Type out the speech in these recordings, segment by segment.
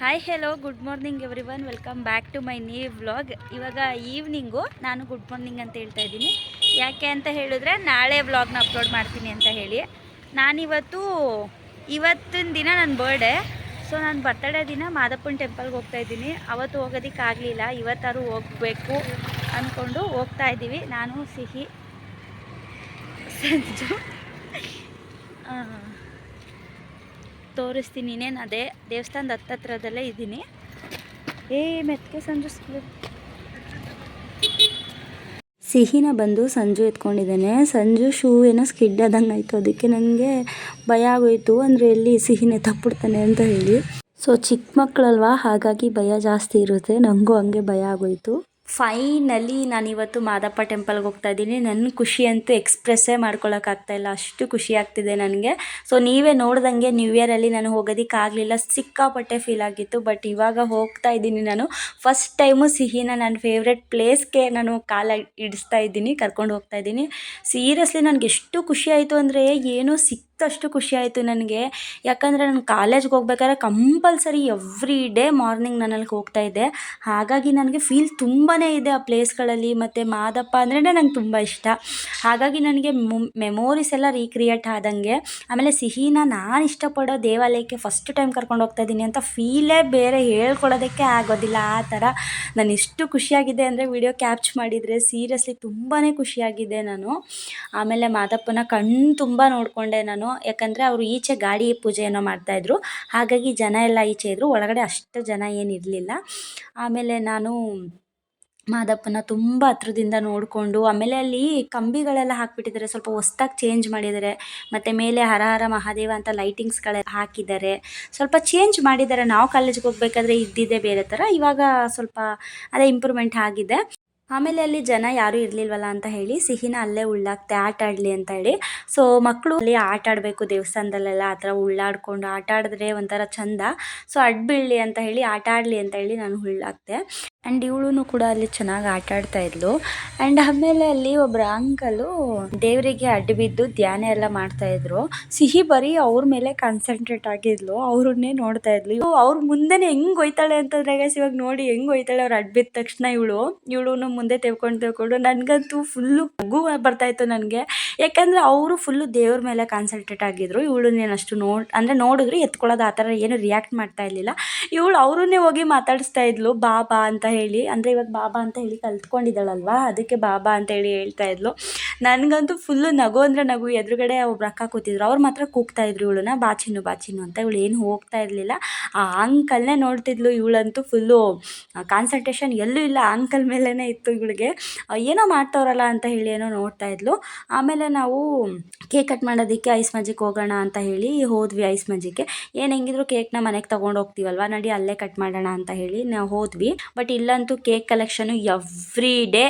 Hi hello good morning everyone welcome back to my new vlog ಇವಾಗ evening ನಾನು good morning ಅಂತ ಹೇಳ್ತಾ ಇದ್ದೀನಿ. ಯಾಕೆ ಅಂತ ಹೇಳಿದ್ರೆ ನಾಳೆ ವ್ಲಾಗ್ನ ಅಪ್ಲೋಡ್ ಮಾಡ್ತೀನಿ ಅಂತ ಹೇಳಿ. ನಾನಿವತ್ತು, ಇವತ್ತಿನ ದಿನ ನನ್ನ ಬರ್ಡೇ ಸೊ ನಾನು ಬರ್ತಡೇ ದಿನ ಮಾದಪ್ಪನ ಟೆಂಪಲ್ಗೆ ಹೋಗ್ತಾ ಇದ್ದೀನಿ. ಅವತ್ತು ಹೋಗೋದಕ್ಕಾಗಲಿಲ್ಲ ಇವತ್ತಾರು ಹೋಗಬೇಕು ಅಂದ್ಕೊಂಡು ಹೋಗ್ತಾ ಇದ್ದೀವಿ. ನಾನು ಸಿಹಿ, ಸಂಜು ತೋರಿಸ್ತೀನಿ, ಇನ್ನೇನು ಅದೇ ದೇವಸ್ಥಾನದ ಹತ್ತತ್ರದಲ್ಲೇ ಇದ್ದೀನಿ. ಏ ಮೆತ್ತಗೆ ಸಂಜು ಸಿಹಿನ ಬಂದು ಸಂಜು ಎತ್ಕೊಂಡಿದ್ದಾನೆ. ಸಂಜು ಶೂ ಏನೋ ಸ್ಕಿಡ್ ಆದಂಗೆ ಆಯಿತು, ಅದಕ್ಕೆ ನನಗೆ ಭಯ ಆಗೋಯ್ತು. ಅಂದರೆ ಎಲ್ಲಿ ಸಿಹಿನೇ ತಪ್ಪಿಡ್ತಾನೆ ಅಂತ ಹೇಳಿ. ಸೊ ಚಿಕ್ಕ ಮಕ್ಕಳಲ್ವಾ? ಹಾಗಾಗಿ ಭಯ ಜಾಸ್ತಿ ಇರುತ್ತೆ. ನನಗೂ ಹಂಗೆ ಭಯ ಆಗೋಯ್ತು. ಫೈನಲಿ ನಾನಿವತ್ತು ಮಾದಪ್ಪ ಟೆಂಪಲ್ಗೆ ಹೋಗ್ತಾ ಇದ್ದೀನಿ. ನನ್ನ ಖುಷಿ ಅಂತೂ ಎಕ್ಸ್ಪ್ರೆಸ್ಸೇ ಮಾಡ್ಕೊಳ್ಳೋಕ್ಕಾಗ್ತಾಯಿಲ್ಲ ಇಲ್ಲ. ಅಷ್ಟು ಖುಷಿ ಆಗ್ತಿದೆ ನನಗೆ. ಸೊ ನೀವೇ ನೋಡ್ದಂಗೆ ನ್ಯೂ ಇಯರಲ್ಲಿ ನಾನು ಹೋಗೋದಕ್ಕಾಗಲಿಲ್ಲ ಸಿಕ್ಕಾಪಟ್ಟೆ ಫೀಲ್ ಆಗಿತ್ತು. ಬಟ್ ಇವಾಗ ಹೋಗ್ತಾ ಇದ್ದೀನಿ ನಾನು. ಫಸ್ಟ್ ಟೈಮು ಸಿಹಿನ ನನ್ನ ಫೇವ್ರೆಟ್ ಪ್ಲೇಸ್ಗೆ ನಾನು ಕಾಲ ಇಡಿಸ್ತಾ ಇದ್ದೀನಿ. ಕರ್ಕೊಂಡು ಹೋಗ್ತಾ ಇದ್ದೀನಿ. ಸೀರಿಯಸ್ಲಿ ನನಗೆ ಎಷ್ಟು ಖುಷಿ ಆಯಿತು ಅಂದರೆ ಏನೋ ಸಿಕ್ಕಷ್ಟು ಖುಷಿ ಆಯಿತು ನನಗೆ. ಯಾಕಂದರೆ ನಾನು ಕಾಲೇಜ್ಗೆ ಹೋಗ್ಬೇಕಾದ್ರೆ ಕಂಪಲ್ಸರಿ ಎವ್ರಿ ಡೇ ಮಾರ್ನಿಂಗ್ ನಾನು ಅಲ್ಲಿಗೆ ಹೋಗ್ತಾ ಇದ್ದೆ. ಹಾಗಾಗಿ ನನಗೆ ಫೀಲ್ ತುಂಬಾ ಇದೆ ಆ ಪ್ಲೇಸ್ಗಳಲ್ಲಿ ಮತ್ತು ಮಾದಪ್ಪ ಅಂದ್ರೇ ನಂಗೆ ತುಂಬ ಇಷ್ಟ. ಹಾಗಾಗಿ ನನಗೆ ಮೆಮೋರೀಸ್ ಎಲ್ಲ ರೀಕ್ರಿಯೇಟ್ ಆದಂಗೆ. ಆಮೇಲೆ ಸಿಹಿನ ನಾನು ಇಷ್ಟಪಡೋ ದೇವಾಲಯಕ್ಕೆ ಫಸ್ಟ್ ಟೈಮ್ ಕರ್ಕೊಂಡು ಹೋಗ್ತಾ ಇದ್ದೀನಿ ಅಂತ ಫೀಲೇ ಬೇರೆ ಹೇಳ್ಕೊಳ್ಳೋದಕ್ಕೆ ಆಗೋದಿಲ್ಲ. ಆ ಥರ ನಾನು ಎಷ್ಟು ಖುಷಿಯಾಗಿದೆ ಅಂದರೆ ವಿಡಿಯೋ ಕ್ಯಾಪ್ಚ್ ಮಾಡಿದರೆ ಸೀರಿಯಸ್ಲಿ ತುಂಬಾ ಖುಷಿಯಾಗಿದೆ ನಾನು. ಆಮೇಲೆ ಮಾದಪ್ಪನ ಕಣ್ಣು ತುಂಬ ನೋಡಿಕೊಂಡೆ ನಾನು. ಯಾಕಂದರೆ ಅವರು ಈಚೆ ಗಾಡಿ ಪೂಜೆಯನ್ನು ಮಾಡ್ತಾಯಿದ್ರು ಹಾಗಾಗಿ ಜನ ಎಲ್ಲ ಈಚೆ ಇದ್ದರು ಒಳಗಡೆ ಅಷ್ಟು ಜನ ಏನಿರಲಿಲ್ಲ ಆಮೇಲೆ ನಾನು ಮಾದಪ್ಪನ ತುಂಬ ಹತ್ರದಿಂದ ನೋಡಿಕೊಂಡು, ಆಮೇಲೆ ಅಲ್ಲಿ ಕಂಬಿಗಳೆಲ್ಲ ಹಾಕಿಬಿಟ್ಟಿದ್ದಾರೆ. ಸ್ವಲ್ಪ ಹೊಸ್ದಾಗಿ ಚೇಂಜ್ ಮಾಡಿದ್ದಾರೆ. ಮತ್ತು ಮೇಲೆ ಹರ ಹರ ಮಹಾದೇವ ಅಂತ ಲೈಟಿಂಗ್ಸ್ಗಳೆಲ್ಲ ಹಾಕಿದ್ದಾರೆ. ಸ್ವಲ್ಪ ಚೇಂಜ್ ಮಾಡಿದ್ದಾರೆ. ನಾವು ಕಾಲೇಜ್ಗೆ ಹೋಗ್ಬೇಕಾದ್ರೆ ಇದ್ದಿದ್ದೇ ಬೇರೆ ಥರ ಇವಾಗ ಸ್ವಲ್ಪ ಅದೇ ಇಂಪ್ರೂವ್ಮೆಂಟ್ ಆಗಿದೆ. ಆಮೇಲೆ ಅಲ್ಲಿ ಜನ ಯಾರೂ ಇರಲಿಲ್ವಲ್ಲ ಅಂತ ಹೇಳಿ ಸಿಹಿನ ಅಲ್ಲೇ ಉಳ್ಳಾಕ್ತೆ, ಆಟ ಆಡಲಿ ಅಂತ ಹೇಳಿ. ಸೊ ಮಕ್ಕಳು ಅಲ್ಲಿ ಆಟ ಆಡಬೇಕು ದೇವಸ್ಥಾನದಲ್ಲೆಲ್ಲ ಆ ಥರ ಉಳ್ಳಾಡ್ಕೊಂಡು ಆಟ ಆಡಿದ್ರೆ ಒಂಥರ ಚಂದ. ಸೊ ಅಡ್ಬೀಳಲಿ ಅಂತ ಹೇಳಿ, ಆಟ ಆಡಲಿ ಅಂತ ಹೇಳಿ ನಾನು ಹುಳ್ಳಾಕ್ತೆ ಆ್ಯಂಡ್ ಇವಳು ಕೂಡ ಅಲ್ಲಿ ಚೆನ್ನಾಗಿ ಆಟ ಆಡ್ತಾ ಇದ್ಲು. ಆ್ಯಂಡ್ ಆಮೇಲೆ ಅಲ್ಲಿ ಒಬ್ಬರ ಅಂಕಲು ದೇವರಿಗೆ ಅಡ್ಡ ಬಿದ್ದು ಧ್ಯಾನ ಎಲ್ಲ ಮಾಡ್ತಾ ಇದ್ರು. ಸಿಹಿ ಬರೀ ಅವ್ರ ಮೇಲೆ ಕಾನ್ಸಂಟ್ರೇಟ್ ಆಗಿದ್ಲು. ಅವ್ರನ್ನೇ ನೋಡ್ತಾ ಇದ್ಲು. ಅವ್ರ ಮುಂದೆನೇ ಹೆಂಗ್ ಹೋಯ್ತಾಳೆ ಅಂತಂದ್ರೆ ಇವಾಗ ನೋಡಿ ಹೆಂಗ್ ಹೋಯ್ತಾಳೆ ಅವ್ರು ಅಡ್ಡ ಬಿದ್ದ ತಕ್ಷಣ ಇವಳು. ಇವಳು ಮುಂದೆ ತೆವ್ಕೊಂಡು ತೆವ್ಕೊಂಡು ನನಗಂತೂ ಫುಲ್ಲು ಮಗು ಬರ್ತಾ ಇತ್ತು ನನಗೆ. ಯಾಕಂದ್ರೆ ಅವರು ಫುಲ್ಲು ದೇವ್ರ ಮೇಲೆ ಕಾನ್ಸಂಟ್ರೇಟ್ ಆಗಿದ್ರು. ಇವಳು ಅಷ್ಟು ನೋಡ್, ಅಂದರೆ ನೋಡಿದ್ರು ಎತ್ಕೊಳ್ಳೋದು ಆ ಥರ ಏನು ರಿಯಾಕ್ಟ್ ಮಾಡ್ತಾ ಇರಲಿಲ್ಲ. ಇವಳು ಅವ್ರನ್ನೇ ಹೋಗಿ ಮಾತಾಡಿಸ್ತಾ ಇದ್ಲು. ಬಾಬಾ ಅಂತ ಹೇಳಿ ಅಂದರೆ ಇವಾಗ ಬಾಬಾ ಅಂತ ಹೇಳಿ ಕಲ್ತ್ಕೊಂಡಿದ್ದಾಳಲ್ವಾ? ಅದಕ್ಕೆ ಬಾಬಾ ಅಂತ ಹೇಳಿ ಹೇಳ್ತಾ ಇದ್ಲು. ನನಗಂತೂ ಫುಲ್ಲು ನಗು ಅಂದರೆ ನಗು. ಎದುರುಗಡೆ ಒಬ್ರು ಅಕ್ಕ ಕೂತಿದ್ರು. ಅವ್ರು ಮಾತ್ರ ಕೂಗ್ತಾ ಇದ್ರು ಇವಳನ್ನ. ಬಾಚಿನು ಬಾಚಿನ್ನು ಅಂತ ಇವಳು ಏನು ಹೋಗ್ತಾ ಇರಲಿಲ್ಲ. ಆ ಅಂಕಲ್ನೇ ನೋಡ್ತಿದ್ಲು ಇವಳಂತೂ ಫುಲ್ಲು ಕಾನ್ಸಂಟ್ರೇಷನ್ ಎಲ್ಲೂ ಇಲ್ಲ. ಅಂಕಲ್ ಮೇಲೇ ಇತ್ತು ಇವಳಿಗೆ. ಏನೋ ಮಾಡ್ತವ್ರಲ್ಲ ಅಂತ ಹೇಳಿ ಏನೋ ನೋಡ್ತಾ ಇದ್ಲು. ಆಮೇಲೆ ನಾವು ಕೇಕ್ ಕಟ್ ಮಾಡೋದಕ್ಕೆ ಐಸ್ ಮಜಿಕ್ ಹೋಗೋಣ ಅಂತ ಹೇಳಿ ಹೋದ್ವಿ ಐಸ್ ಮಜ್ಜಿಗೆ ಏನು ಹೆಂಗಿದ್ರು ಕೇಕ್ನ ಮನೆಗೆ ತೊಗೊಂಡು ಹೋಗ್ತೀವಲ್ವ? ನಡಿ ಅಲ್ಲೇ ಕಟ್ ಮಾಡೋಣ ಅಂತ ಹೇಳಿ ನಾವು ಹೋದ್ವಿ. ಬಟ್ ಇಲ್ಲಂತೂ ಕೇಕ್ ಕಲೆಕ್ಷನು ಎವ್ರಿ ಡೇ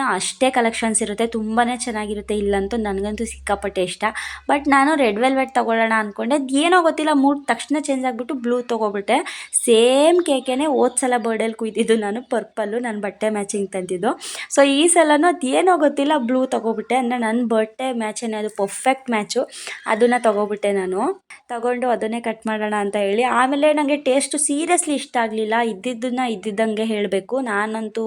ಅಷ್ಟೇ ಕಲೆಕ್ಷನ್ಸ್ ಇರುತ್ತೆ ತುಂಬಾ ಚೆನ್ನಾಗಿರುತ್ತೆ. ಇಲ್ಲಂತೂ ನನಗಂತೂ ಸಿಕ್ಕಾಪಟ್ಟೆ ಇಷ್ಟ. ಬಟ್ ನಾನು ರೆಡ್ ವೆಲ್ವೆಟ್ ತೊಗೊಳ್ಳೋಣ ಅಂದ್ಕೊಂಡೆ ಅದು ಏನೋ ಗೊತ್ತಿಲ್ಲ ಮೂಡ್ ತಕ್ಷಣ ಚೇಂಜ್ ಆಗಿಬಿಟ್ಟು ಬ್ಲೂ ತೊಗೊಬಿಟ್ಟೆ. ಸೇಮ್ ಕೇಕೇನೆ ಹೋದ ಸಲ ಬರ್ಡೇಲಿ ಕುಯ್ದಿದ್ದು ನಾನು ಪರ್ಪಲ್ಲು ನನ್ನ ಬಟ್ಟೆ ಮ್ಯಾಚಿಂಗ್ ತಂದಿದ್ದು ಸೊ ಈ ಸಲನೂ ಅದೇನೋ ಗೊತ್ತಿಲ್ಲ ಬ್ಲೂ ತೊಗೊಬಿಟ್ಟೆ. ಅಂದರೆ ನನ್ನ ಬರ್ಡೇ ಮ್ಯಾಚೇನೆ ಅದು ಪರ್ಫೆಕ್ಟ್ ಮ್ಯಾಚು ಅದನ್ನು ತೊಗೊಬಿಟ್ಟೆ ನಾನು. ತಗೊಂಡು ಅದನ್ನೇ ಕಟ್ ಮಾಡೋಣ ಅಂತ ಹೇಳಿ. ಆಮೇಲೆ ನನಗೆ ಟೇಸ್ಟು ಸೀರಿಯಸ್ಲಿ ಇಷ್ಟ ಆಗಲಿಲ್ಲ. ಇದ್ದಿದ್ದನ್ನು ಇದ್ದಿದ್ದಂಗೆ ಹೇಳಬೇಕು. ನಾನಂತೂ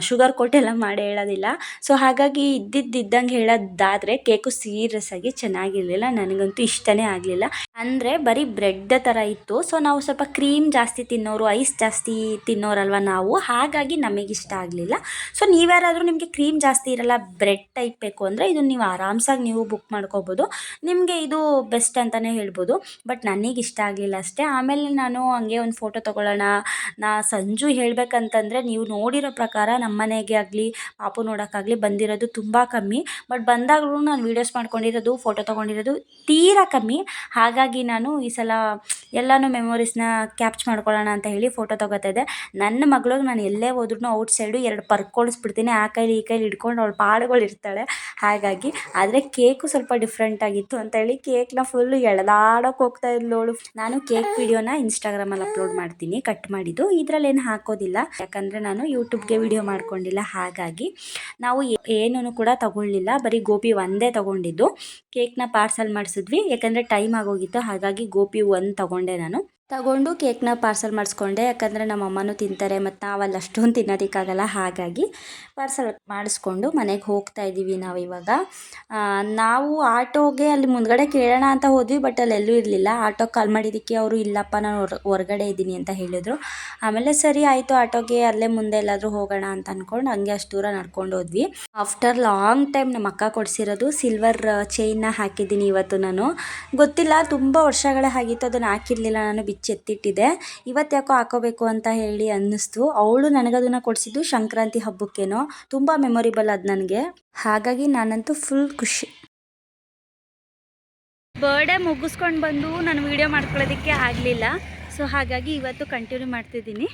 ಶುಗರ್ ಕೊಟ್ಟೆಲ್ಲ ಮಾಡಿ ಹೇಳೋದಿಲ್ಲ. ಸೊ ಹಾಗಾಗಿ ಇದ್ದಿದ್ದಂಗೆ ಹೇಳೋದಾದರೆ ಕೇಕು ಸೀರಿಯಸ್ ಆಗಿ ಚೆನ್ನಾಗಿರಲಿಲ್ಲ. ನನಗಂತೂ ಇಷ್ಟನೇ ಆಗಲಿಲ್ಲ. ಅಂದರೆ ಬರೀ ಬ್ರೆಡ್ ಥರ ಇತ್ತು. ಸೊ ನಾವು ಸ್ವಲ್ಪ ಕ್ರೀಮ್ ಜಾಸ್ತಿ ತಿನ್ನೋರು ಐಸ್ ಜಾಸ್ತಿ ತಿನ್ನೋರಲ್ವ ನಾವು? ಹಾಗಾಗಿ ನಮಗೆ ಇಷ್ಟ ಆಗಲಿಲ್ಲ. ಸೊ ನೀವ್ಯಾರಾದರೂ ನಿಮಗೆ ಕ್ರೀಮ್ ಜಾಸ್ತಿ ಇರಲ್ಲ ಬ್ರೆಡ್ ಟೈಪ್ ಬೇಕು ಅಂದರೆ ಇದನ್ನು ನೀವು ಆರಾಮ್ಸಾಗಿ ನೀವು ಬುಕ್ ಮಾಡ್ಕೋಬೋದು. ನಿಮಗೆ ಇದು ಬೆಸ್ಟ್ ಅಂತಲೇ ಹೇಳ್ಬೋದು. ಬಟ್ ನನಗೆ ಇಷ್ಟ ಆಗಲಿಲ್ಲ ಅಷ್ಟೇ. ಆಮೇಲೆ ನಾನು ಹಂಗೆ ಒಂದು ಫೋಟೋ ತೊಗೊಳ್ಳೋಣ, ನಾ ಸಂಜು ಹೇಳಬೇಕಂತಂದರೆ ನೀವು ನೋಡಿರೋ ಪ್ರಕಾರ ನಮ್ಮ ಮನೆಗೆ ಆಗಲಿ, ಪಾಪು ನೋಡೋಕ್ಕಾಗಲಿ ಬಂದಿರೋದು ತುಂಬ ಕಮ್ಮಿ. ಬಟ್ ಬಂದಾಗಲೂ ನಾನು ವೀಡಿಯೋಸ್ ಮಾಡ್ಕೊಂಡಿರೋದು ಫೋಟೋ ತೊಗೊಂಡಿರೋದು ತೀರಾ ಕಮ್ಮಿ. ಹಾಗಾಗಿ ನಾನು ಈ ಸಲ ಎಲ್ಲನೂ ಮೆಮೊರೀಸ್ನ ಕ್ಯಾಪ್ಚ್ ಮಾಡ್ಕೊಳ್ಳೋಣ ಅಂತ ಹೇಳಿ ಫೋಟೋ ತಗೋತಾ ಇದ್ದೆ. ನನ್ನ ಮಗಳಿಗೆ ನಾನು ಎಲ್ಲೇ ಹೋದ್ರೂ ಔಟ್ ಸೈಡು ಎರಡು ಪರ್ಕೊಳಿಸ್ಬಿಡ್ತೀನಿ ಆ ಕೈಲಿ ಈ ಕೈಲಿ ಹಿಡ್ಕೊಂಡು ಅವಳು ಪಾಡುಗಳು ಇರ್ತಾಳೆ. ಹಾಗಾಗಿ ಆದರೆ ಕೇಕು ಸ್ವಲ್ಪ ಡಿಫ್ರೆಂಟ್ ಆಗಿತ್ತು ಅಂತ ಹೇಳಿ ಕೇಕ್ನ ಫುಲ್ಲು ಎಳೆದಾಡೋಕೆ ಹೋಗ್ತಾ ಇದ್ಲೋಳು ನಾನು ಕೇಕ್ ವಿಡಿಯೋನ ಇನ್ಸ್ಟಾಗ್ರಾಮಲ್ಲಿ ಅಪ್ಲೋಡ್ ಮಾಡ್ತೀನಿ ಕಟ್ ಮಾಡಿದ್ದು. ಇದರಲ್ಲಿ ಏನು ಹಾಕೋದಿಲ್ಲ. ಯಾಕಂದರೆ ನಾನು ಯೂಟ್ಯೂಬ್ಗೆ ವಿಡಿಯೋ ಮಾಡ್ಕೊಂಡಿಲ್ಲ. ಹಾಗಾಗಿ ನಾವು ಏನೂ ಕೂಡ ತಗೊಳ್ಳಿಲ್ಲ. ಬರೀ ಗೋಪಿ ಒಂದೇ ತಗೊಂಡಿದ್ದು. ಕೇಕ್ನ ಪಾರ್ಸಲ್ ಮಾಡಿಸಿದ್ವಿ. ಯಾಕಂದರೆ ಟೈಮ್ ಆಗೋಗಿತ್ತು. ಹಾಗಾಗಿ ಗೋಪಿ ಒಂದು ತೊಗೊಂಡೆ ನಾನು ತಗೊಂಡು ಕೇಕ್ನ ಪಾರ್ಸಲ್ ಮಾಡಿಸ್ಕೊಂಡೆ. ಯಾಕಂದರೆ ನಮ್ಮ ಅಮ್ಮನೂ ತಿಂತಾರೆ, ಮತ್ತು ನಾವಲ್ಲಿ ಅಷ್ಟೊಂದು ತಿನ್ನೋದಕ್ಕಾಗಲ್ಲ. ಹಾಗಾಗಿ ಪಾರ್ಸಲ್ ಮಾಡಿಸ್ಕೊಂಡು ಮನೆಗೆ ಹೋಗ್ತಾ ಇದ್ದೀವಿ ನಾವು ಇವಾಗ. ನಾವು ಆಟೋಗೆ ಅಲ್ಲಿ ಮುಂದ್ಗಡೆ ಕೇಳೋಣ ಅಂತ ಹೋದ್ವಿ, ಬಟ್ ಅಲ್ಲಿ ಎಲ್ಲೂ ಇರಲಿಲ್ಲ. ಆಟೋಗೆ ಕಾಲ್ ಮಾಡಿದ್ದಕ್ಕೆ ಅವರು, ಇಲ್ಲಪ್ಪ, ನಾನು ಹೊರಗಡೆ ಇದ್ದೀನಿ ಅಂತ ಹೇಳಿದರು. ಆಮೇಲೆ ಸರಿ, ಆಯಿತು, ಆಟೋಗೆ ಅಲ್ಲೇ ಮುಂದೆ ಎಲ್ಲಾದರೂ ಹೋಗೋಣ ಅಂತ ಅಂದ್ಕೊಂಡು ಹಂಗೆ ಅಷ್ಟು ದೂರ ನಡ್ಕೊಂಡು ಹೋದ್ವಿ. ಆಫ್ಟರ್ ಲಾಂಗ್ ಟೈಮ್ ನಮ್ಮ ಅಕ್ಕ ಕೊಡಿಸಿರೋದು ಸಿಲ್ವರ್ ಚೈನ್ನ ಹಾಕಿದ್ದೀನಿ ಇವತ್ತು ನಾನು. ಗೊತ್ತಿಲ್ಲ, ತುಂಬ ವರ್ಷಗಳೇ ಆಗಿತ್ತು, ಅದನ್ನು ಹಾಕಿರಲಿಲ್ಲ ನಾನು. ಬಿಚ್ಚಿ ಎತ್ತಿಟ್ಟಿದ್ದೆ ಇವತ್ತು ಯಾಕೋ ಹಾಕೋಬೇಕು ಅಂತ ಹೇಳಿ ಅನ್ನಿಸ್ತು. ಅವಳು ನನಗದನ್ನು ಕೊಡಿಸಿದ್ದು ಸಂಕ್ರಾಂತಿ ಹಬ್ಬಕ್ಕೇನೋ. ತುಂಬ ಮೆಮೊರಿಬಲ್ ಅದು ನನಗೆ. ಹಾಗಾಗಿ ನಾನಂತೂ ಫುಲ್ ಖುಷಿ. ಬರ್ಡೇ ಮುಗಿಸ್ಕೊಂಡು ಬಂದು ನಾನು ವೀಡಿಯೋ ಮಾಡ್ಕೊಳ್ಳೋದಕ್ಕೆ ಆಗಲಿಲ್ಲ. ಸೊ ಹಾಗಾಗಿ ಇವತ್ತು ಕಂಟಿನ್ಯೂ ಮಾಡ್ತಿದ್ದೀನಿ.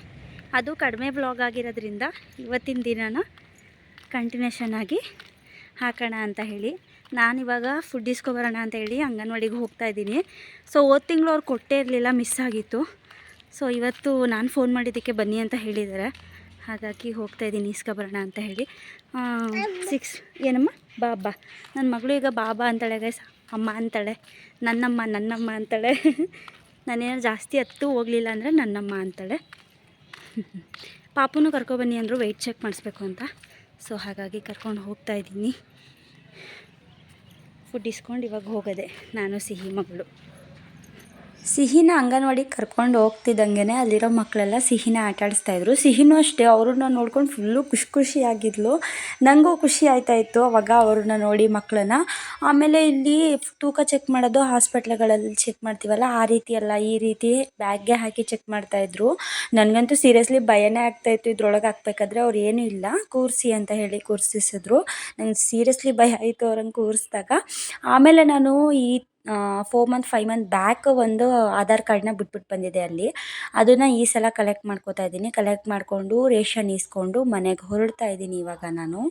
ಅದು ಕಡಿಮೆ ಬ್ಲಾಗ್ ಆಗಿರೋದ್ರಿಂದ ಇವತ್ತಿನ ದಿನನ ಕಂಟಿನ್ಯೂಷನ್ ಆಗಿ ಹಾಕೋಣ ಅಂತ ಹೇಳಿ. ನಾನಿವಾಗ ಫುಡ್ ಇಸ್ಕೊಬರೋಣ ಅಂತ ಹೇಳಿ ಅಂಗನವಾಡಿಗೆ ಹೋಗ್ತಾ ಇದ್ದೀನಿ. ಸೊ ಹೋದ ತಿಂಗಳು ಅವ್ರು ಕೊಟ್ಟೇ ಇರಲಿಲ್ಲ ಮಿಸ್ ಆಗಿತ್ತು. ಸೊ ಇವತ್ತು ನಾನು ಫೋನ್ ಮಾಡಿದ್ದಕ್ಕೆ ಬನ್ನಿ ಅಂತ ಹೇಳಿದ್ದಾರೆ. ಹಾಗಾಗಿ ಹೋಗ್ತಾ ಇದ್ದೀನಿ ಇಸ್ಕೊಬರೋಣ ಅಂತ ಹೇಳಿ. ಸಿಕ್ಸ್ ಏನಮ್ಮ? ಬಾಬಾ. ನನ್ನ ಮಗಳು ಈಗ ಬಾಬಾ ಅಂತಾಳೆ ಗೈಸ್ ಅಮ್ಮ ಅಂತಾಳೆ. ನನ್ನಮ್ಮ ನನ್ನಮ್ಮ ಅಂತಾಳೆ. ನಾನೇನೋ ಜಾಸ್ತಿ ಹತ್ತು ಹೋಗಲಿಲ್ಲ ಅಂದರೆ ನನ್ನಮ್ಮ ಅಂತಾಳೆ. ಪಾಪುನೂ ಕರ್ಕೊಬನ್ನಿ ಅಂದರು ವೆಯ್ಟ್ ಚೆಕ್ ಮಾಡಿಸ್ಬೇಕು ಅಂತ. ಸೊ ಹಾಗಾಗಿ ಕರ್ಕೊಂಡು ಹೋಗ್ತಾ ಇದ್ದೀನಿ. ಫುಡ್ ಇಸ್ಕೊಂಡು ಇವಾಗ ಹೋಗೋದೆ ನಾನು ಸಿಹಿ ಮಗಳು. ಸಿಹಿನ ಅಂಗನವಾಡಿಗೆ ಕರ್ಕೊಂಡು ಹೋಗ್ತಿದ್ದಂಗೆ ಅಲ್ಲಿರೋ ಮಕ್ಕಳೆಲ್ಲ ಸಿಹಿನ ಆಟ ಆಡಿಸ್ತಾಯಿದ್ರು ಸಿಹಿನೂ ಅಷ್ಟೇ, ಅವ್ರನ್ನ ನೋಡ್ಕೊಂಡು ಫುಲ್ಲು ಖುಷಿ ಖುಷಿಯಾಗಿದ್ಲು. ನನಗೂ ಖುಷಿ ಆಯ್ತಾ ಇತ್ತು ಅವಾಗ ಅವ್ರನ್ನ ನೋಡಿ ಮಕ್ಕಳನ್ನ. ಆಮೇಲೆ ಇಲ್ಲಿ ತೂಕ ಚೆಕ್ ಮಾಡೋದು ಹಾಸ್ಪಿಟ್ಲ್ಗಳಲ್ಲಿ ಚೆಕ್ ಮಾಡ್ತೀವಲ್ಲ, ಆ ರೀತಿ ಅಲ್ಲ, ಈ ರೀತಿ ಬ್ಯಾಗ್ಗೆ ಹಾಕಿ ಚೆಕ್ ಮಾಡ್ತಾಯಿದ್ರು ನನಗಂತೂ ಸೀರಿಯಸ್ಲಿ ಭಯನೇ ಆಗ್ತಾಯಿತ್ತು ಇದ್ರೊಳಗೆ ಹಾಕ್ಬೇಕಾದ್ರೆ ಅವ್ರು ಏನೂ ಇಲ್ಲ, ಕೂರಿಸಿ ಅಂತ ಹೇಳಿ ಕೂರಿಸಿಸಿದ್ರು. ನಂಗೆ ಸೀರಿಯಸ್ಲಿ ಭಯ ಆಯಿತು ಅವ್ರಂಗೆ ಕೂರಿಸಿದಾಗ. ಆಮೇಲೆ ನಾನು ಈ four month five month back ಒಂದು ಆಧಾರ್ ಕಾರ್ಡ್ನ ಬಿಟ್ಬಿಟ್ಟು ಬಂದಿದೆ ಅಲ್ಲಿ. ಅದನ್ನು ಈ ಸಲ ಕಲೆಕ್ಟ್ ಮಾಡ್ಕೋತಾ ಇದ್ದೀನಿ. ಕಲೆಕ್ಟ್ ಮಾಡಿಕೊಂಡು ರೇಷನ್ ಇಸ್ಕೊಂಡು ಮನೆಗೆ ಹೊರಡ್ತಾ ಇದ್ದೀನಿ ಇವಾಗ ನಾನು.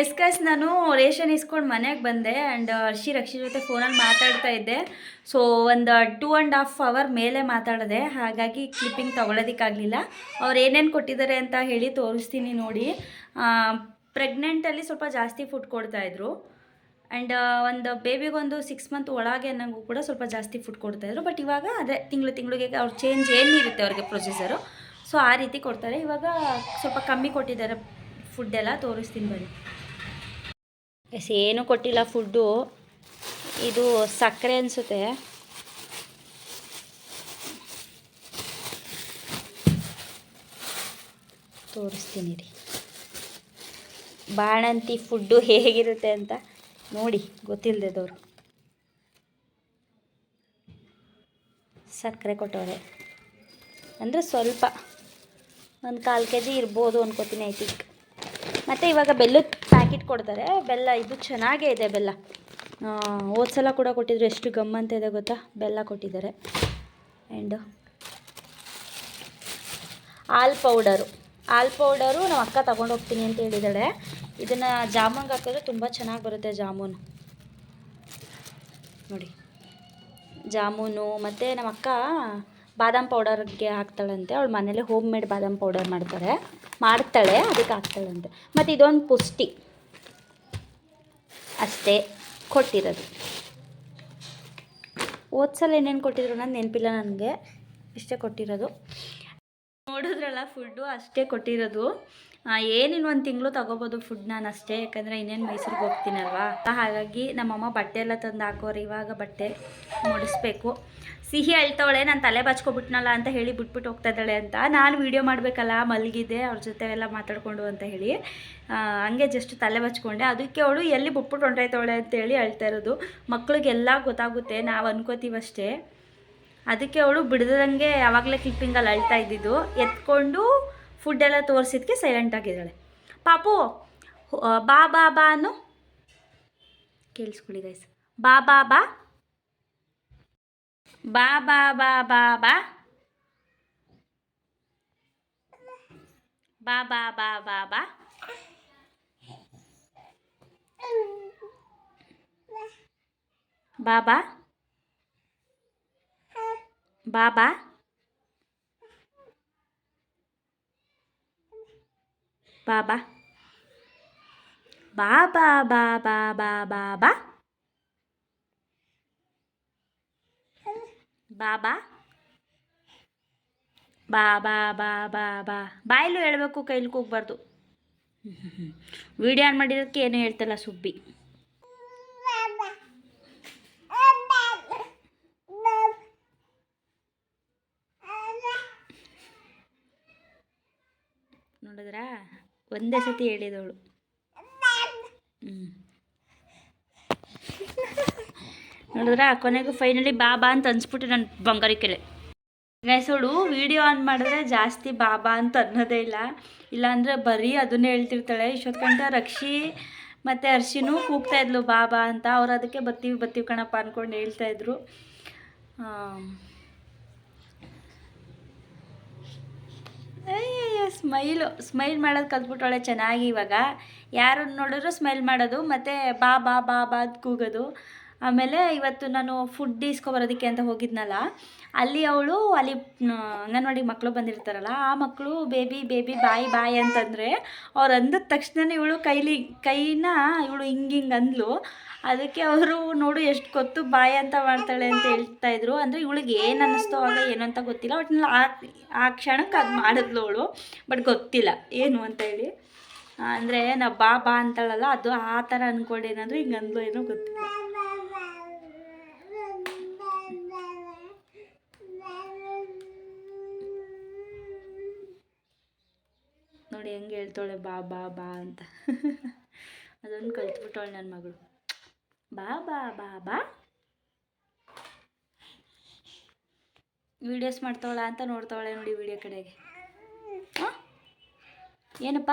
ಎಸ್ ಕಸ್ ನಾನು ರೇಷನ್ ಇಸ್ಕೊಂಡು ಮನೆಗೆ ಬಂದೆ ಆ್ಯಂಡ್ ಹರ್ಷಿ, ರಕ್ಷಿ ಜೊತೆ ಫೋನಲ್ಲಿ ಮಾತಾಡ್ತಾ ಇದ್ದೆ. ಸೊ ಒಂದು ಟೂ ಆ್ಯಂಡ್ ಹಾಫ್ ಅವರ್ ಮೇಲೆ ಮಾತಾಡಿದೆ. ಹಾಗಾಗಿ ಕ್ಲಿಪ್ಪಿಂಗ್ ತೊಗೊಳೋದಕ್ಕಾಗಲಿಲ್ಲ. ಅವ್ರು ಏನೇನು ಕೊಟ್ಟಿದ್ದಾರೆ ಅಂತ ಹೇಳಿ ತೋರಿಸ್ತೀನಿ ನೋಡಿ. ಪ್ರೆಗ್ನೆಂಟಲ್ಲಿ ಸ್ವಲ್ಪ ಜಾಸ್ತಿ ಫುಡ್ ಕೊಡ್ತಾಯಿದ್ರು ಆ್ಯಂಡ್ ಒಂದು ಬೇಬಿಗೊಂದು ಸಿಕ್ಸ್ ಮಂತ್ ಒಳಗೆ ನನಗೂ ಕೂಡ ಸ್ವಲ್ಪ ಜಾಸ್ತಿ ಫುಡ್ ಕೊಡ್ತಾಯಿದ್ರು ಬಟ್ ಇವಾಗ ಅದೇ ತಿಂಗಳು ತಿಂಗಳಿಗೆ ಅವ್ರು ಚೇಂಜ್ ಏನಿರುತ್ತೆ ಅವ್ರಿಗೆ ಪ್ರೊಸೀಜರು ಸೊ ಆ ರೀತಿ ಕೊಡ್ತಾರೆ. ಇವಾಗ ಸ್ವಲ್ಪ ಕಮ್ಮಿ ಕೊಟ್ಟಿದ್ದಾರೆ ಫುಡ್ ಎಲ್ಲ. ತೋರಿಸ್ತೀನಿ ಬನ್ನಿ. ಎಸ್ ಏನೂ ಕೊಟ್ಟಿಲ್ಲ ಫುಡ್ಡು ಇದು ಸಕ್ಕರೆ ಅನಿಸುತ್ತೆ. ತೋರಿಸ್ತೀನಿ ರೀ. ಬಾಣಂತಿ ಫುಡ್ಡು ಹೇಗಿರುತ್ತೆ ಅಂತ. ನೋಡಿ ಗೊತ್ತಿಲ್ಲದವರು ಸಕ್ಕರೆ ಕೊಟ್ಟವ್ರೆ. ಅಂದರೆ ಸ್ವಲ್ಪ, ಒಂದು ಕಾಲು ಕೆ ಜಿ ಇರ್ಬೋದು ಅಂದ್ಕೋತೀನಿ ಐ ಥಿಂಕ್ ಮತ್ತು ಇವಾಗ ಬೆಲ್ಲದ ಪ್ಯಾಕೆಟ್ ಕೊಡ್ತಾರೆ. ಬೆಲ್ಲ ಇದು ಚೆನ್ನಾಗೇ ಇದೆ ಬೆಲ್ಲ. ಹೋದ ಸಲ ಕೂಡ ಕೊಟ್ಟಿದ್ರು, ಎಷ್ಟು ಗಮ್ ಅಂತ ಇದೆ ಗೊತ್ತಾ? ಬೆಲ್ಲ ಕೊಟ್ಟಿದ್ದಾರೆ. ಆ್ಯಂಡ್ ಹಾಲು ಪೌಡರು. ಹಾಲು ಪೌಡರು ನಮ್ಮ ಅಕ್ಕ ತಗೊಂಡೋಗ್ತೀನಿ ಅಂತ ಹೇಳಿದ್ದಾಳೆ ಇದನ್ನು ಜಾಮೂನ್ಗೆ ಹಾಕಿದ್ರೆ ತುಂಬ ಚೆನ್ನಾಗಿ ಬರುತ್ತೆ ಜಾಮೂನು. ನೋಡಿ. ಜಾಮೂನು ಮತ್ತು ನಮ್ಮ ಅಕ್ಕ ಬಾದಾಮ್ ಪೌಡರ್ಗೆ ಹಾಕ್ತಾಳಂತೆ. ಅವಳು ಮನೇಲಿ ಹೋಮ್ ಮೇಡ್ ಬಾದಾಮ್ ಪೌಡರ್ ಮಾಡ್ತಾರೆ. ಮಾಡ್ತಾಳೆ, ಅದಕ್ಕೆ ಹಾಕ್ತಾಳಂತೆ. ಮತ್ತು ಇದೊಂದು ಪುಷ್ಟಿ. ಅಷ್ಟೇ ಕೊಟ್ಟಿರೋದು. ಹೋದ ಸಲ ಏನೇನು ಕೊಟ್ಟಿದ್ರು ನಾನು ನೆನಪಿಲ್ಲ ನನಗೆ. ಇಷ್ಟೇ ಕೊಟ್ಟಿರೋದು. ನೋಡಿದ್ರಲ್ಲ, ಫುಡ್ಡು ಅಷ್ಟೇ ಕೊಟ್ಟಿರೋದು. ಏನಿನ್ನು ಒಂದು ತಿಂಗಳು ತಗೋಬೋದು ಫುಡ್ ನಾನು ಅಷ್ಟೇ, ಯಾಕಂದರೆ ಇನ್ನೇನು ಮೈಸೂರಿಗೆ ಹೋಗ್ತೀನಲ್ವಾ? ಹಾಗಾಗಿ ನಮ್ಮಮ್ಮ ಬಟ್ಟೆ ಎಲ್ಲ ತಂದು ಹಾಕೋರು ಇವಾಗ ಬಟ್ಟೆ ಮುಡಿಸ್ಬೇಕು. ಸಿಹಿ ಅಳ್ತವಳೆ, ನಾನು ತಲೆ ಬಚ್ಕೊಬಿಟ್ನಲ್ಲ ಅಂತ ಹೇಳಿ ಬಿಟ್ಬಿಟ್ಟು ಹೋಗ್ತಾ ಇದ್ದಾಳೆ ಅಂತ. ನಾನು ವೀಡಿಯೋ ಮಾಡಬೇಕಲ್ಲ ಮಲಗಿದ್ದೆ ಅವ್ರ ಜೊತೆ ಎಲ್ಲ ಮಾತಾಡ್ಕೊಂಡು ಅಂತ ಹೇಳಿ. ಹಂಗೆ ಜಸ್ಟ್ ತಲೆ ಬಚ್ಕೊಂಡೆ. ಅದಕ್ಕೆ ಅವಳು ಎಲ್ಲಿ ಬಿಟ್ಬಿಟ್ಟು ಅಂತ ಅಂತೇಳಿ ಅಳ್ತಾ ಇರೋದು. ಮಕ್ಳಿಗೆಲ್ಲ ಗೊತ್ತಾಗುತ್ತೆ, ನಾವು ಅನ್ಕೋತೀವಷ್ಟೇ ಅದಕ್ಕೆ ಅವಳು ಬಿಡದಂಗೆ ಯಾವಾಗಲೇ ಕ್ಲಿಪ್ಪಿಂಗಲ್ಲಿ ಅಳ್ತಾ ಇದ್ದಿದ್ದು. ಎತ್ಕೊಂಡು ಫುಡ್ ಎಲ್ಲ ತೋರಿಸಿದ್ಕೆ ಸೈಲೆಂಟ್ ಆಗಿದ್ದಾಳೆ. ಪಾಪು ಹೊ- ಆ, ಬಾ ಬಾ ಬಾ ಅನ್ನು ಕೇಳಿಸ್ಕೊಳ್ಳಿ ಗೈಸ್ ಬಾ ಬಾ ಬಾ. ಬಾ ಬಾ ಬಾ ಬಾ ಬಾ. ಬಾ ಬಾ ಬಾ ಬಾ ಬಾ. ಬಾಬಾ ಬಾಬಾ ಬಾಬಾ ಬಾಬಾ ಬಾಬಾ ಬಾಬಾ ಬಾ ಬಾಬಾ ಬಾ ಬಾ ಬಾ ಬಾ ಬಾ ಬಾಯಲ್ಲೂ ಹೇಳ್ಬೇಕು, ಕೈಲಿ ಕೂಗಬಾರ್ದು. ವಿಡಿಯೋ ಆನ್ ಮಾಡಿರೋದಕ್ಕೆ ಏನು ಹೇಳ್ತಲ್ಲ ಸುಬ್ಬಿ. ನೋಡಿದ್ರಾ? ಒಂದೇ ಸತಿ ಹೇಳಿದವಳು. ಹ್ಞೂ ನೋಡಿದ್ರಾ? ಕೊನೆಗೂ ಫೈನಲಿ ಬಾಬಾ ಅಂತ ಅನ್ಸ್ಬಿಟ್ಟು ನನ್ನ ಬಂಗಾರಿ ಕೆಲೆ ಗೈಸೋಳು ವಿಡಿಯೋ ಆನ್ ಮಾಡಿದ್ರೆ ಜಾಸ್ತಿ ಬಾಬಾ ಅಂತ ಅನ್ನೋದೇ ಇಲ್ಲ. ಇಲ್ಲಾಂದರೆ ಬರೀ ಅದನ್ನೇ ಹೇಳ್ತಿರ್ತಾಳೆ. ಇಷ್ಟೊತ್ಕಂಟ ರಕ್ಷಿ ಮತ್ತು ಅರ್ಶಿನೂ ಕೂಗ್ತಾ ಇದ್ಲು ಬಾಬಾ ಅಂತ. ಅವ್ರು ಅದಕ್ಕೆ ಬತ್ತೀವಿ ಬತ್ತೀವಿ ಕಣಪ್ಪ ಅಂದ್ಕೊಂಡು ಹೇಳ್ತಾಯಿದ್ರು ಅಯ್ಯಯ್ಯ ಸ್ಮೈಲು ಸ್ಮೈಲ್ ಮಾಡೋದು ಕಲ್ತ್ಬಿಟ್ಟವಳೆ ಚೆನ್ನಾಗಿ ಇವಾಗ. ಯಾರನ್ನು ನೋಡಿದ್ರು ಸ್ಮೈಲ್ ಮಾಡೋದು, ಮತ್ತು ಬಾ ಬಾ ಬಾ ಬಾ ಕೂಗೋದು. ಆಮೇಲೆ ಇವತ್ತು ನಾನು ಫುಡ್ ಇಸ್ಕೊಬರೋದಕ್ಕೆ ಅಂತ ಹೋಗಿದ್ನಲ್ಲ, ಅಲ್ಲಿ ಅವಳು, ಅಲ್ಲಿ ಅಂಗನವಾಡಿ ಮಕ್ಕಳು ಬಂದಿರ್ತಾರಲ್ಲ, ಆ ಮಕ್ಕಳು ಬೇಬಿ ಬೇಬಿ ಬಾಯಿ ಬಾಯಿ ಅಂತಂದರೆ ಅವ್ರು ಅಂದ ತಕ್ಷಣ ಇವಳು ಕೈಲಿ, ಕೈನ ಇವಳು ಹಿಂಗೆ ಹಿಂಗೆ ಅಂದ್ಲು. ಅದಕ್ಕೆ ಅವರು, ನೋಡು, ಎಷ್ಟು ಗೊತ್ತು ಬಾಯ ಅಂತ ಮಾಡ್ತಾಳೆ ಅಂತ ಹೇಳ್ತಾ ಇದ್ರು. ಅಂದರೆ ಇವಳಿಗೆ ಏನ್ ಅನಿಸ್ತು ಆಗ ಏನಂತ ಗೊತ್ತಿಲ್ಲ. ಬಟ್ ಆ ಆ ಕ್ಷಣಕ್ಕೆ ಅದು ಮಾಡಿದ್ಲು ಅವಳು. ಬಟ್ ಗೊತ್ತಿಲ್ಲ. ಏನು ಅಂತ ಹೇಳಿ. ಅಂದರೆ, ನಾ ಬಾ ಬಾ ಅಂತಾಳಲ್ಲ, ಅದು ಆ ಥರ ಅಂದ್ಕೊಂಡು ಏನಾದರೂ, ಹಿಂಗೆ ಅಂದ್ಲು ಏನೋ ಗೊತ್ತಿಲ್ಲ. ನೋಡಿ, ಹೆಂಗೆ ಹೇಳ್ತಾಳೆ, ಬಾ ಬಾ ಬಾ ಅಂತ. ಅದನ್ನು ಕಲ್ತ್ಬಿಟ್ಟವಳೆ ನನ್ನ ಮಗಳು. ಬಾ ಬಾ ಬಾ ಬಾ. ವಿಡಿಯೋಸ್ ಮಾಡ್ತಾವಳ ಅಂತ ನೋಡ್ತಾವಳೆ ನೋಡಿ ವಿಡಿಯೋ ಕಡೆಗೆ. ಹಾಂ? ಏನಪ್ಪ?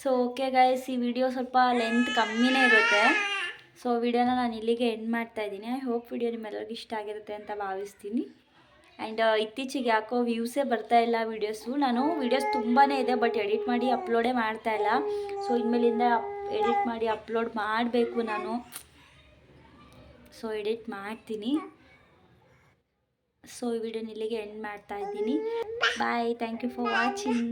ಸೊ ಓಕೆ ಗಾಯ್ಸ್ ಈ ವಿಡಿಯೋ ಸ್ವಲ್ಪ ಲೆಂತ್ ಕಮ್ಮಿನೇ ಇರುತ್ತೆ. ಸೊ ವಿಡಿಯೋನ ನಾನು ಇಲ್ಲಿಗೆ ಎಂಡ್ ಮಾಡ್ತಾ ಇದ್ದೀನಿ. ಐ ಹೋಪ್ ವಿಡಿಯೋ ನಿಮ್ಮೆಲ್ಲರಿಗೂ ಇಷ್ಟ ಆಗಿರುತ್ತೆ ಅಂತ ಭಾವಿಸ್ತೀನಿ. ಆ್ಯಂಡ್ ಇತ್ತೀಚೆಗೆ ಯಾಕೋ ವ್ಯೂಸೇ ಬರ್ತಾ ಇಲ್ಲ ವೀಡಿಯೋಸು ನಾನು ವೀಡಿಯೋಸ್ ತುಂಬಾ ಇದೆ ಬಟ್ ಎಡಿಟ್ ಮಾಡಿ ಅಪ್ಲೋಡೇ ಮಾಡ್ತಾ ಇಲ್ಲ. ಸೊ ಇನ್ಮೇಲಿಂದ ಎಡಿಟ್ ಮಾಡಿ ಅಪ್ಲೋಡ್ ಮಾಡಬೇಕು ನಾನು. ಸೊ ಎಡಿಟ್ ಮಾಡ್ತೀನಿ. ಸೊ ಈ ವಿಡಿಯೋನ ಇಲ್ಲಿಗೆ ಎಂಡ್ ಮಾಡ್ತಾ ಇದ್ದೀನಿ. Bye thank you for watching